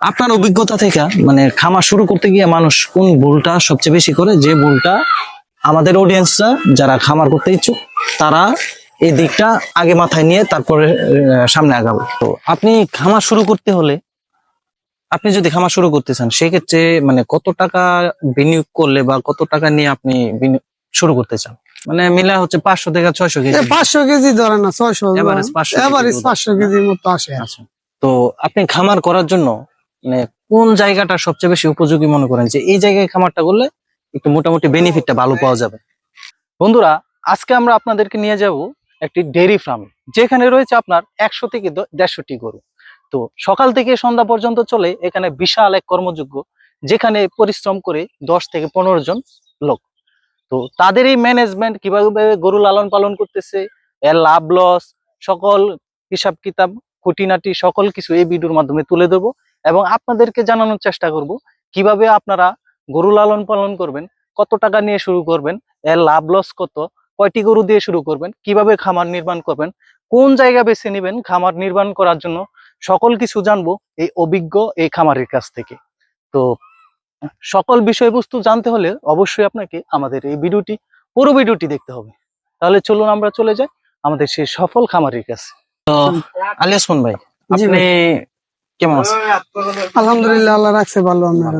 আপনার অভিজ্ঞতা থেকে মানে খামার শুরু করতে গিয়ে মানুষ কোন ভুলটা সবচেয়ে বেশি করে যে ভুলটা আমাদের অডিয়েন্সরা যারা খামার করতে ইচ্ছুক তারা এই দিকটা আগে মাথায় নিয়ে তারপরে সামনে আগাবো। তো আপনি খামার শুরু করতে হলে আপনি যদি খামার শুরু করতে চান সেক্ষেত্রে মানে কত টাকা বিনিয়োগ করলে বা কত টাকা নিয়ে আপনি শুরু করতে চান? মানে মিলা হচ্ছে পাঁচশো থেকে ছয়শো কেজি। পাঁচশো কেজি ধরে না ছয়শো Average 500 কেজি এভারেজ পাঁচশো কেজির মতো আসে। আচ্ছা। তো আপনি খামার করার জন্য মানে কোন জায়গাটা সবচেয়ে বেশি উপযোগী মনে করেন? যে এই জায়গায় খামারটা করলে একটু মোটামুটি বেনিফিটটা ভালো পাওয়া যাবে। বন্ধুরা, আজকে আমরা আপনাদেরকে নিয়ে যাব একটি ডেইরি ফার্ম যেখানে রয়েছে আপনার একশো থেকে দেড়শোটি গরু। তো সকাল থেকে সন্ধ্যা পর্যন্ত চলে এখানে বিশাল এক কর্মযোগ্য, যেখানে পরিশ্রম করে দশ থেকে পনেরো জন লোক। তো তাদের এই ম্যানেজমেন্ট কীভাবে গরু লালন পালন করতেছে, এর লাভ লস সকল হিসাব কিতাব খুঁটিনাটি, সকল কিছু এই ভিডিওর মাধ্যমে তুলে দেবো এবং আপনাদেরকে জানানোর চেষ্টা করব কীভাবে আপনারা গরু লালন পালন করবেন কত টাকা নিয়ে শুরু করবেন এর লাভ লস কত কয়টি গরু দিয়ে শুরু করবেন কীভাবে খামার নির্মাণ করবেন কোন জায়গা বেছে নেবেন খামার নির্মাণ করার জন্য সকল কিছু জানব এই অভিজ্ঞ এই খামারের কাছ থেকে। তো সকল বিষয়বস্তু জানতে হলে অবশ্যই আপনাকে আমাদের এই ভিডিওটি পুরো ভিডিওটি দেখতে হবে। তাহলে চলুন আমরা চলে যাই আমাদের সেই সফল খামারের কাছে। আলিয়াসমান ভাই। আপনি কেমন আছেন আলহামদুলিল্লাহ আল্লাহ রাখছে ভালো আমার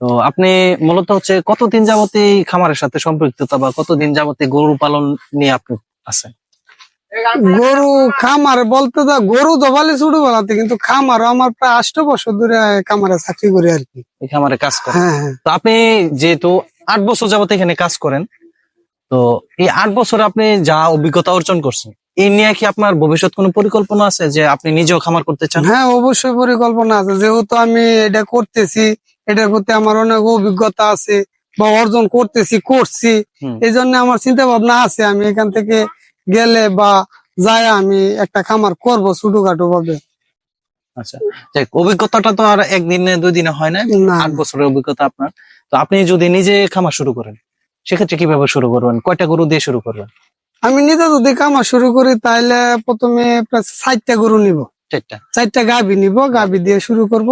তো আপনি মূলত হচ্ছে কতদিন যাবতে এই খামারের সাথে সম্পৃক্ততা বা কতদিন যাবত গরু পালন নিয়ে আপনি আছেন? গরু খামার বলতে তো গরু তো ভালো ছোটবেলাতে কিন্তু খামার আমার প্রায় আষ্ট বছর ধরে খামারে চাকরি করি আর কি। খামারে কাজ করেন? হ্যাঁ হ্যাঁ। তো আপনি যেহেতু আট বছর যাবত এখানে কাজ করেন তো এই আট বছর আপনি যা অভিজ্ঞতা অর্জন করছেন এই নিয়ে কি আপনার ভবিষ্যৎ কোনো পরিকল্পনা আছে যে আপনি নিজেও খামার করতে চান? হ্যাঁ অবশ্যই পরিকল্পনা আছে। যেহেতু আমি এটা করতেছি এটার প্রতি আমার অনেক অভিজ্ঞতা আছে বা অর্জন করতেছি করছি। এই জন্য আমার চিন্তা ভাবনা আছে আমি এখান থেকে গেলে বা যায় আমি একটা খামার করব ছোটখাটো ভাবে আচ্ছা অভিজ্ঞতাটা তো আর একদিনে দুই দিনে হয় না। আট বছরের অভিজ্ঞতা আপনার। তো আপনি যদি নিজে খামার শুরু করেন সেক্ষেত্রে কীভাবে শুরু করবেন? কয়টা গরু দিয়ে শুরু করবেন? আমি নিজে যদি খামার শুরু করি তাহলে প্রথমে প্রায় ষাটটা গরু নিব। চারটা? চারটা গাভি নিব গাভি দিয়ে শুরু করব।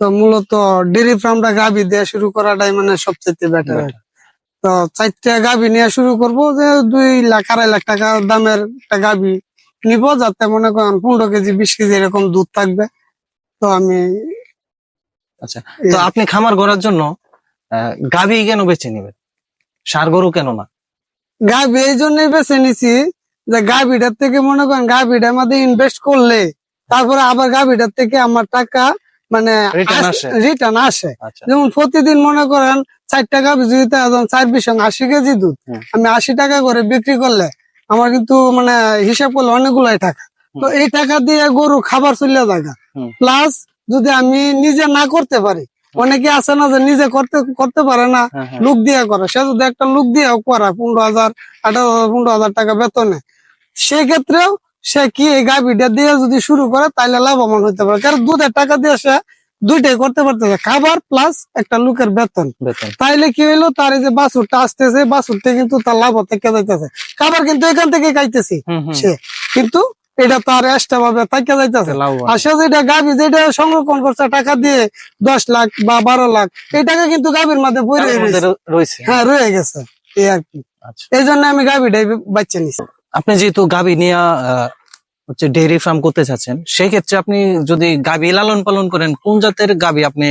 তো মূলত ডেরি ফার্মটা গাভি দিয়ে শুরু করাটাই মানে সবচেয়ে বেটার তো চারটা গাভি নিয়ে শুরু করব যে দুই লাখ আড়াই লাখ টাকা দামের একটা গাভি নিব যাতে মনে করেন পনেরো কেজি বিশ কেজি এরকম দুধ থাকবে। তো আমি আচ্ছা তো আপনি খামার করার জন্য গাভী কেন বেছে নেবেন? সার গরু কেন না? গাভি এই জন্যই বেছে নিছি যে গাভিটার থেকে মনে করেন গাভিটার মধ্যে ইনভেস্ট করলে তারপরে আবার গাভিটার থেকে আমার টাকা মানে রিটার্ন আসে আচ্ছা। যেমন প্রতিদিন মনে করেন ষাট টাকা যদি চার বিশ আশি কেজি দুধ। আমি আশি টাকা করে বিক্রি করলে আমার কিন্তু মানে হিসাব করলে অনেকগুলাই টাকা। তো এই টাকা দিয়ে গরু খাবার চলে জায়গা প্লাস যদি আমি নিজে না করতে পারি অনেকে আছে না যে নিজে করতে করতে পারে না হ্যাঁ, হ্যাঁ। লুক দিয়ে করে। সে যদি একটা লুক দিয়ে করা পনেরো হাজার আঠারো হাজার পনেরো হাজার টাকা বেতনে সেক্ষেত্রেও সে কি এই গাভিটা দিয়ে যদি শুরু করে তাহলে লাভবান হতে পারে। কারণ দুধের টাকা দিয়ে সে দুইটাই করতে পারতেছে খাবার প্লাস একটা লোকের বেতন। তাইলে কি হইল তার এই যে বাছুরটা আসতেছে বাছুরতে কিন্তু তার লাভ থেকে যাইতেছে। খাবার কিন্তু এখান থেকে খাইতেছি। সে। কিন্তু এটা তার এক্সট্রা ভাবে থাকে যাইতেছে। সে যেটা গাভি যেটা সংরক্ষণ করছে টাকা দিয়ে দশ লাখ বা বারো লাখ এই টাকা কিন্তু গাভীর মধ্যে পড়ে রয়েছে। হ্যাঁ রয়ে গেছে এই আর কি। আচ্ছা। এই জন্য আমি গাভিটাই বাচ্চা নিছি। আপনি যেহেতু গাভী নিয়ে হচ্ছে ডেইরি ফার্ম করতে চাচ্ছেন সেক্ষেত্রে আপনি যদি গাভী লালন পালন করেন কোন জাতের গাভী আপনি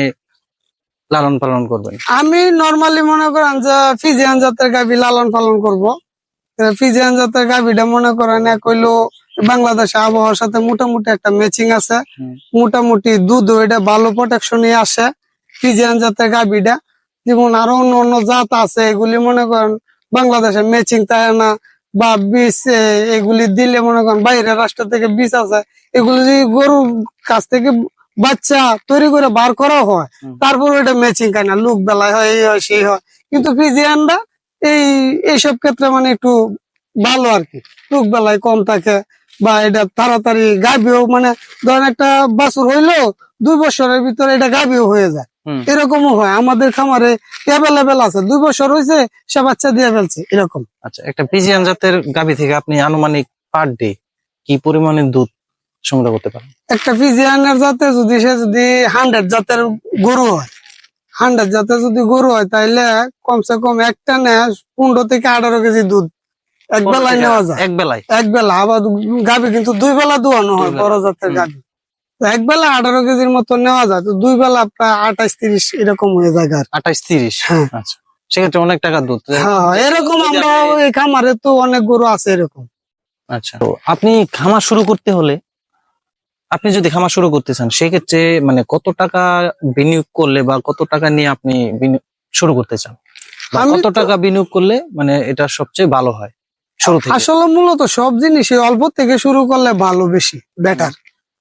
লালন পালন করবেন? আমি নর্মালি মনে করেন যে ফিজিয়ান জাতের গাভি লালন পালন করব। ফিজিয়ান জাতের গাভিটা মনে করেন এক হইল বাংলাদেশে আবহাওয়ার সাথে মোটামুটি একটা ম্যাচিং আছে। মোটামুটি দুধ এটা ভালো প্রোটেকশনই আসে। ফিজিয়ান জাতের গাভিটা যেমন আরও অন্য অন্য জাত আছে এগুলি মনে করেন বাংলাদেশে ম্যাচিং তাই না বা বীজ এগুলি দিলে মনে করেন বাইরের রাষ্ট্র থেকে বীজ আছে এগুলি যদি গরুর কাছ থেকে বাচ্চা তৈরি করে বার করা হয় তারপর ওইটা ম্যাচিং খায় না লুক বেলায় হয় এই হয় সেই হয়। কিন্তু ফিজিয়ানরা এই এইসব ক্ষেত্রে মানে একটু ভালো আর কি লুক বেলায় কম থাকে। বা এটা তাড়াতাড়ি গাভিও মানে ধরেন একটা বাছুর হইল দুই বছরের ভিতরে এটা গাভিও হয়ে যায়। এরকমও হয়। আমাদের খামারে অ্যাভেলেবেল আছে। দুই বছর হয়েছে সে বাচ্চা দিয়ে ফেলছে এরকম। আচ্ছা একটা পিজিয়ান জাতের গাভী থেকে আপনি আনুমানিক পার ডে কি পরিমাণে দুধ সংগ্রহ করতে পারেন? একটা ফিজিয়ানের জাতে যদি সে যদি হান্ড্রেড জাতের গরু হয় হান্ড্রেড জাতের যদি গরু হয় তাইলে কমসে কম একটা নে পনেরো থেকে আঠারো কেজি দুধ। এক বেলায় নেওয়া যায়। এক বেলায়। এক বেলা আবার গাবি কিন্তু দুই বেলা দোয়ানো হয় বড় জাতের। গাবি। এক বেলা আঠারো কেজির মতো নেওয়া যায় তো দুই বেলা প্রায় আঠাশ তিরিশ এরকম হয়ে যায় গাড়ি আঠাইশ তিরিশ? হ্যাঁ। আচ্ছা। সেক্ষেত্রে অনেক টাকা দুধ হ্যাঁ এরকম আমরা আপনি- এই খামারে তো অনেক গরু আছে এরকম। আচ্ছা। তো আপনি খামার শুরু করতে হলে আপনি যদি খামার শুরু করতে চান সেক্ষেত্রে মানে কত টাকা বিনিয়োগ করলে বা কত টাকা নিয়ে আপনি শুরু করতে চান? কত টাকা বিনিয়োগ করলে মানে এটা সবচেয়ে ভালো হয়? শুরু থেকে? আসলে মূলত সব জিনিসই অল্প থেকে শুরু করলে ভালো বেশি বেটার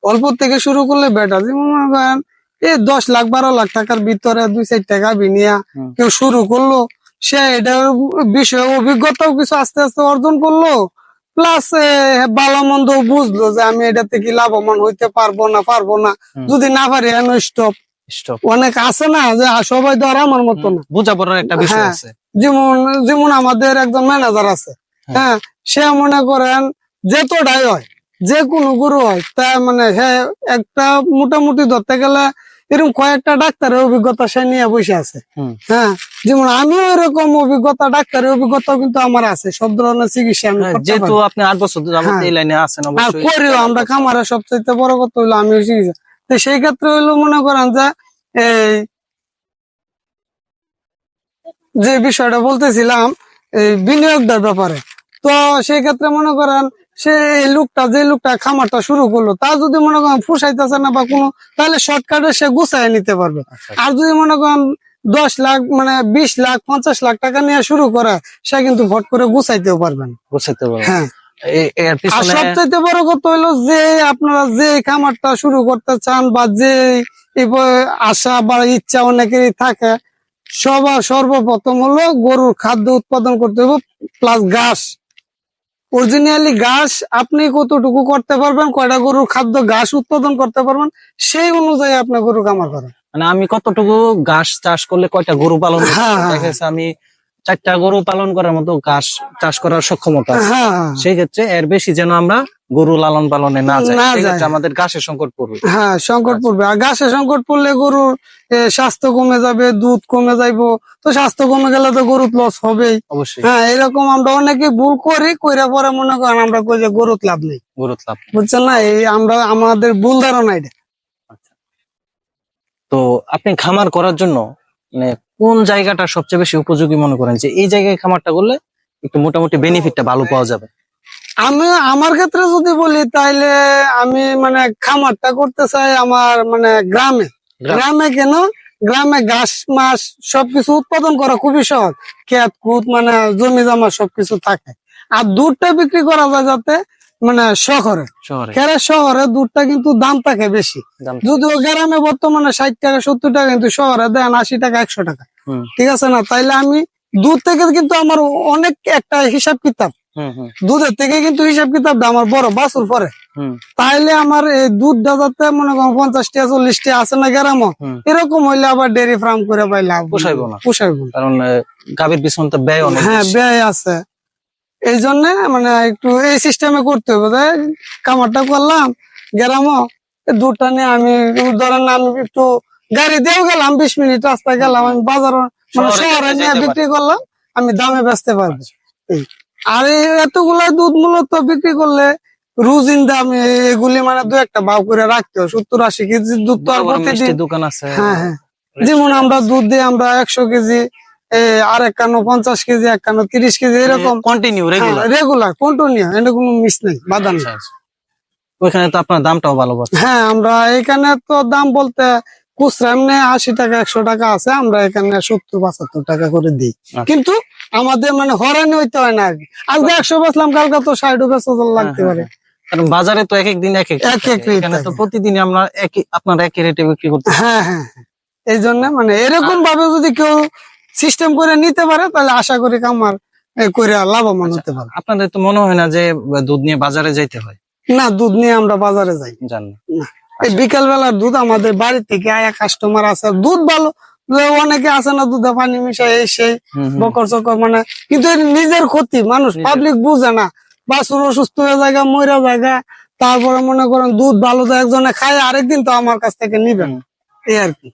অল্প থেকে শুরু করলে বেটার যেমন মনে করেন এই দশ লাখ বারো লাখ টাকার ভিতরে দুই চার টাকা বিনিয়া কেউ শুরু করল সে এটার বিষয়ে অভিজ্ঞতাও কিছু আস্তে আস্তে অর্জন করল প্লাস ভালো মন্দ বুঝলো যে আমি এটা থেকে লাভবান হইতে পারব না পারব না। যদি না পারি স্টপ স্টপ অনেক আছে না যে সবাই তো আর আমার মতো না বোঝাপড়ার একটা বিষয় হ্যাঁ। আছে। যেমন যেমন আমাদের একজন ম্যানেজার আছে। হ্যাঁ। হ্যাঁ সে মনে করেন যেতটাই হয় যে কোনো গরু হয় তা মানে হ্যাঁ একটা মোটামুটি ধরতে গেলে এরকম কয়েকটা ডাক্তারের অভিজ্ঞতা সে নিয়ে বসে আছে। হ্যাঁ যেমন আমিও এরকম অভিজ্ঞতা ডাক্তারের অভিজ্ঞতা কিন্তু আমার আছে সব ধরনের চিকিৎসা আমি হ্যাঁ, যেহেতু আপনি আট বছর হ্যাঁ। এই লাইনে আছেন করিও আমরা খামারে সবচেয়ে বড় কথা হইল আমি চিকিৎসা। তো সেই ক্ষেত্রে হইল মনে করেন যে এই যে বিষয়টা বলতেছিলাম এই বিনিয়োগটার ব্যাপারে। তো সেই ক্ষেত্রে মনে করেন সে লোকটা যে লোকটা খামারটা শুরু করল তা যদি মনে করেন ফুসাইতেছে না বা কোনো তাহলে শর্টকাটে সে গুছাই নিতে পারবে। আচ্ছা, আর যদি মনে করেন দশ লাখ মানে বিশ লাখ পঞ্চাশ লাখ টাকা নিয়ে শুরু করে সে কিন্তু ভট করে গুছাইতেও পারবেন বুঝতে পারব হ্যাঁ। আর সবচাইতে বড় কথা হইল যে আপনারা যে খামারটা শুরু করতে চান বা যে আশা বা ইচ্ছা অনেকেরই থাকে সবার সর্বপ্রথম হলো গরুর খাদ্য উৎপাদন করতে হবে প্লাস ঘাস অরিজিনালি গাছ আপনি কতটুকু করতে পারবেন কয়টা গরুর খাদ্য গাছ উৎপাদন করতে পারবেন সেই অনুযায়ী আপনার গরু কামার করেন। মানে আমি কতটুকু গাছ চাষ করলে কয়টা গরু পালন হ্যাঁ? হ্যাঁ, আমি চারটা গরু পালন করার মতো ঘাস চাষ করার সক্ষমতা হ্যাঁ। সেই ক্ষেত্রে এর বেশি যেন আমরা গরু লালন পালনে না সেক্ষেত্রে আমাদের ঘাসের সংকট পড়বে। হ্যাঁ সংকট আচ্ছা। পড়বে। আর ঘাসে সংকট পড়লে গরুর স্বাস্থ্য কমে যাবে দুধ কমে যাইবো। তো স্বাস্থ্য কমে গেলে তো গরুর লস হবেই। অবশ্যই। হ্যাঁ এরকম আমরা অনেকে ভুল করি কইরা পরে মনে করেন আমরা কই যে গরুত লাভ নেই। গরু লাভ বুঝছেন না? এই আমরা আমাদের ভুল ধারণা এটা। তো আপনি খামার করার জন্য মানে কোন জায়গাটা সবচেয়ে বেশি উপযোগী মনে করেন? যে এই জায়গায় খামারটা করলে একটু মোটামুটি বেনিফিটটা ভালো পাওয়া যাবে। আমি আমার ক্ষেত্রে যদি বলি তাইলে আমি মানে খামারটা করতে চাই আমার মানে গ্রামে। গ্রামে। কেন? গ্রামে ঘাস মাস সবকিছু উৎপাদন করা খুবই সহজ। ক্ষেত কুত মানে জমি জমা সবকিছু থাকে। আর দুধটা বিক্রি করা যায় যাতে মানে শহরে। শহরে। কেরা শহরে দুধটা কিন্তু দাম থাকে বেশি। যদিও গ্রামে বর্তমানে ষাট টাকা সত্তর টাকা কিন্তু শহরে দেন আশি টাকা একশো টাকা। ঠিক আছে না? তাইলে আমি দুধ থেকে কিন্তু আমার অনেক একটা হিসাব কিতাব। দুধের থেকে কিন্তু হিসাব কিতাব আমার বড় বাছুর পরে। তাইলে আমার এই দুধটা যাতে মনে করেন পঞ্চাশ টাকা চল্লিশ টাকা আছে না গ্রামও হুম। এরকম হইলে আবার ডেয়ারি ফার্ম করে পাই লাভ পোষাইবো না। পোষাইবো। কারণ গাভীর পিছনে তো ব্যয় অনেক হ্যাঁ ব্যয় আছে। এই জন্য মানে একটু এই সিস্টেমে করতে হবে কামারটা করলাম গ্রামও দুধটা নিয়ে আমি ধরেন আমি একটু গাড়ি দিয়েও গেলাম বিশ মিনিট রাস্তায় গেলাম আমি বাজার মানে শহরে নিয়ে বিক্রি করলাম আমি দামে বেচতে পারব। আচ্ছা। আর এতগুলা দুধ মূলত বিক্রি করলে রুজিন দাম এগুলি মানে দু একটা ভাব করে রাখতে হয়। সত্তর আশি কেজি দুধ তো আর প্রতিদিন দোকান আছে। হ্যাঁ হ্যাঁ। যেমন আমরা দুধ দিই আমরা একশো কেজি আর একান্ন পঞ্চাশ কেজি একান্ন তিরিশ কেজি এরকম। কন্টিনিউ রেগুলার রেগুলার কন্টিনিউ এটা কোনো মিস নেই বাধা নেই। ওইখানে তো আপনার দামটাও ভালো হ্যাঁ আমরা এখানে তো দাম বলতে খুচরা এমনি আশি টাকা একশো টাকা আছে আমরা এখানে সত্তর পঁচাত্তর টাকা করে দিই। আচ্ছা। কিন্তু আমাদের মানে হরানি হইতে হয় না আজকে একশো বেচলাম কালকে তো ষাটও বেচা লাগতে হ্যাঁ, পারে। কারণ বাজারে তো এক এক দিন এক এক এখানে তো প্রতিদিন আমরা একই আপনার একই রেটে বিক্রি করতে হ্যাঁ হ্যাঁ হ্যাঁ। এই জন্য মানে এরকম ভাবে যদি কেউ সিস্টেম করে নিতে পারে তাহলে আশা করি আমার করে লাভবান আচ্ছা। হতে পারে আপনাদের তো মনে হয় না যে দুধ নিয়ে বাজারে যাইতে হয়? না দুধ নিয়ে আমরা বাজারে যাই। জান না। বিকেল বেলার দুধ আমাদের বাড়ি থেকে আয়া কাস্টমার আছে দুধ ভালো। অনেকে আছে না দুধে পানি মিশাই এই সেই বকর চকর মানে। কিন্তু নিজের ক্ষতি মানুষ পাবলিক বুঝে না। বাছুর অসুস্থ হয়ে জায়গা ময়রা জায়গা তারপরে মনে করেন দুধ ভালো তো একজনে খায় আরেকদিন তো আমার কাছ থেকে নিবেন। এই আর কি।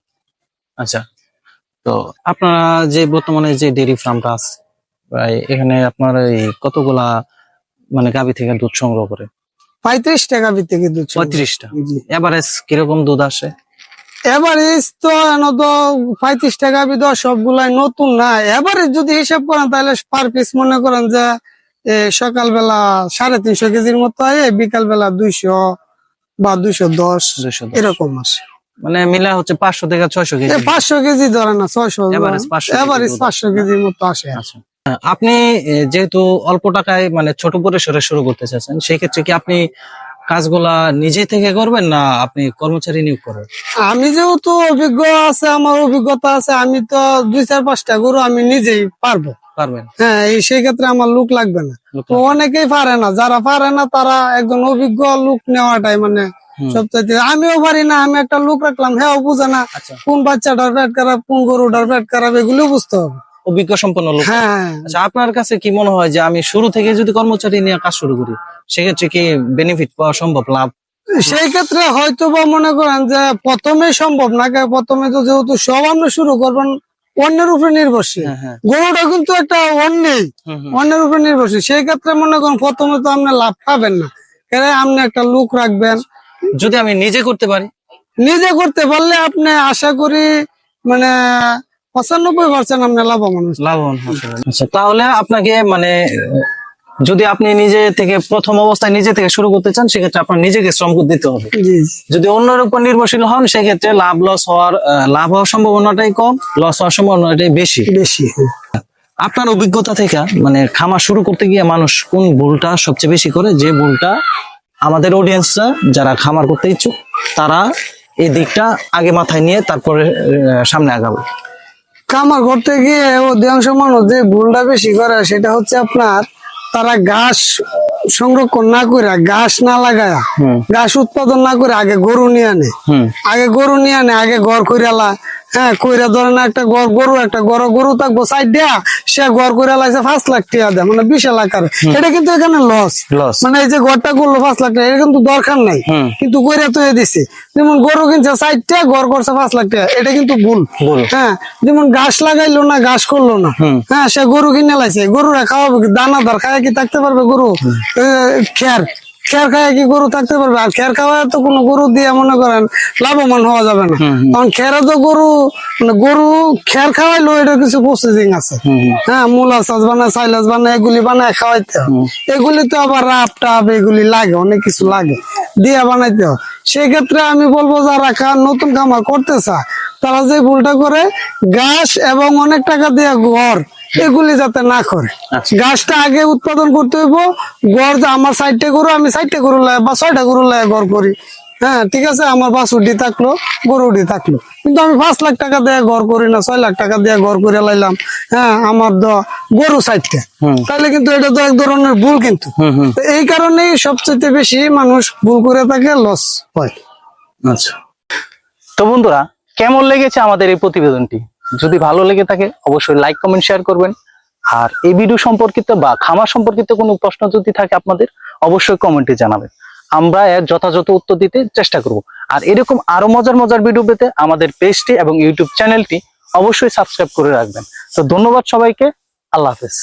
আচ্ছা। তো আপনারা যে বর্তমানে যে ডেয়ারি ফার্মটা আছে এখানে আপনার এই কতগুলা মানে গাভী থেকে দুধ সংগ্রহ করে? পঁয়ত্রিশ টাকা ভিত্তি সংগ্রহ। পঁয়ত্রিশটা। এভারেজ কীরকম দুধ আসে? এভারেজ তো তো পঁয়ত্রিশ টাকা বিধ সবগুলাই নতুন না। এভারেজ যদি হিসাব করেন তাহলে পার পিস মনে করেন যে সকালবেলা সাড়ে তিনশো কেজির মতো হয় বিকাল বেলা দুইশো বা দুইশো দশ। এরকম আসে। মানে মিলা হচ্ছে পাঁচশো থেকে ছয়শো কেজি। পাঁচশো কেজি ধরে না ছয়শো Average 500 কেজি এভারেজ পাঁচশো কেজির মতো আসে। আচ্ছা। আপনি যেহেতু অল্প টাকায় মানে ছোট পরিসরে শুরু করতে চাচ্ছেন সেই ক্ষেত্রে কি আপনি কাজগুলা নিজে থেকে করবেন না আপনি কর্মচারী নিয়োগ করবেন আমি যেহেতু অভিজ্ঞ আছে আমার অভিজ্ঞতা আছে আমি তো দুই চার পাঁচটা গরু আমি নিজেই পারব। পারবেন? হ্যাঁ এই সেই ক্ষেত্রে আমার লোক লাগবে না। অনেকেই পারে না। যারা পারে না তারা একজন অভিজ্ঞ লোক নেওয়াটাই মানে। সবচাইতে আমিও পারি না আমি একটা লোক রাখলাম হ্যাঁ ও বুঝে না আচ্ছা। কোন বাচ্চাটার পেট খারাপ কোন গরুটার পেট খারাপ এগুলো বুঝতে হবে। অভিজ্ঞ সম্পন্ন লোক। হ্যাঁ আচ্ছা আপনার কাছে কি মনে হয় যে আমি শুরু থেকে যদি কর্মচারী নিয়ে কাজ শুরু করি সেক্ষেত্রে কি বেনিফিট পাওয়া সম্ভব লাভ? সেই ক্ষেত্রে হয়তো বা মনে করেন যে প্রথমে সম্ভব না প্রথমে তো যেহেতু সব আমরা শুরু করবেন অন্যের উপরে নির্ভরশীল। হ্যাঁ হ্যাঁ। গরুটা কিন্তু একটা অন্যেই। অন্যের উপর নির্ভরশীল। সেই ক্ষেত্রে মনে করেন প্রথমে তো আপনি লাভ পাবেন না। আপনি একটা লুক রাখবেন। যদি আমি নিজে করতে পারি? নিজে করতে পারলে আপনি আশা করি মানে পঁচানব্বই পার্সেন্ট আপনি লাভবান লাভবান আচ্ছা তাহলে আপনাকে মানে যদি আপনি নিজে থেকে প্রথম অবস্থায় নিজে থেকে শুরু করতে চান সেক্ষেত্রে আপনার নিজেকে শ্রম দিতে হবে। যদি অন্যের উপর নির্ভরশীল হন সেক্ষেত্রে লাভ লস হওয়ার লাভ হওয়ার সম্ভাবনাটাই কম লস হওয়ার সম্ভাবনাটাই বেশি। বেশি আপনার অভিজ্ঞতা থেকে মানে খামার শুরু করতে গিয়ে মানুষ কোন ভুলটা সবচেয়ে বেশি করে? যে ভুলটা আমাদের অডিয়েন্সরা যারা খামার করতে ইচ্ছুক তারা এই দিকটা আগে মাথায় নিয়ে তারপরে সামনে আগাবে। কামার করতে গিয়ে অধিকাংশ মানুষ যে ভুলটা বেশি করে সেটা হচ্ছে আপনার তারা গাছ সংরক্ষণ না করে গাছ না লাগায়। গাছ ঘাস উৎপাদন না করে আগে গরু নিয়ে আনে। আগে গরু নিয়ে আনে আগে ঘর কইরালা হ্যাঁ কইরা ধরে না একটা ঘর গরু একটা ঘর গরু থাকব সাইড দেয়া সে ঘর কইরা লাইছে পাঁচ লাখ টাকা দেয় মানে বিশাল আকার এটা কিন্তু এখানে লস মানে এই যে ঘরটা করল পাঁচ লাখ টাকা এটা কিন্তু দরকার নাই। কিন্তু কইরা তো দিছে। যেমন গরু কিনছে ষাটটা ঘর করছে পাঁচ লাখ টাকা এটা কিন্তু ভুল। হ্যাঁ যেমন ঘাস লাগাইলো না ঘাস করল না। হ্যাঁ সে গরু কিনে লাইছে গরুরা খাওয়াবে? দানাদার খায় কি থাকতে পারবে গরু? এ, খের খায় কি গরু থাকতে পারবে? আর খের খাওয়া তো কোনো গরু দিয়ে মনে করেন লাভবান হওয়া যাবে না। কারণ খেরে তো গরু মানে গরু খের খাওয়াইলো এটা কিছু প্রসেসিং আছে। হ্যাঁ মূলা চাষ বানায় সাইলাস বানায় এগুলি বানায় খাওয়াইতে এগুলি তো আবার রাপ টাপ এগুলি লাগে অনেক কিছু লাগে। দিয়ে বানাইতে হয়। সেই ক্ষেত্রে আমি বলব যারা খা- নতুন খামার করতে চায় তারা যে ভুলটা করে ঘাস এবং অনেক টাকা দিয়ে ঘর এগুলি যাতে না করে। আচ্ছা। গাছটা আগে উৎপাদন করতে হইব গড় আমার সাইডটা গরু আমি সাইডটা গরু লাগে বা ছয়টা গরু লাগে গড় করি। হ্যাঁ ঠিক আছে? আমার বাছুরটি থাকল গরুটি থাকল। কিন্তু আমি পাঁচ লাখ টাকা দিয়ে ঘর করি না ছয় লাখ টাকা দিয়ে ঘর করে লাইলাম হ্যাঁ আমার দ গরু সাইডটা তাহলে কিন্তু এটা তো এক ধরনের ভুল কিন্তু। এই কারণেই সবচেয়ে বেশি মানুষ ভুল করে থাকে লস হয়। আচ্ছা। তো বন্ধুরা কেমন লেগেছে আমাদের এই প্রতিবেদনটি? যদি ভালো লেগে থাকে, অবশ্যই লাইক কমেন্ট শেয়ার করবেন। আর এই ভিডিও সম্পর্কিত বা খামার সম্পর্কিত কোনো প্রশ্ন যদি থাকে আপনাদের, অবশ্যই কমেন্টে জানাবেন। আমরা এর যথাযথ উত্তর দিতে চেষ্টা করব। আর এরকম আরও মজার মজার ভিডিও পেতে আমাদের পেজটি এবং ইউটিউব চ্যানেলটি অবশ্যই সাবস্ক্রাইব করে রাখবেন। তো ধন্যবাদ সবাইকে। আল্লাহ হাফেজ।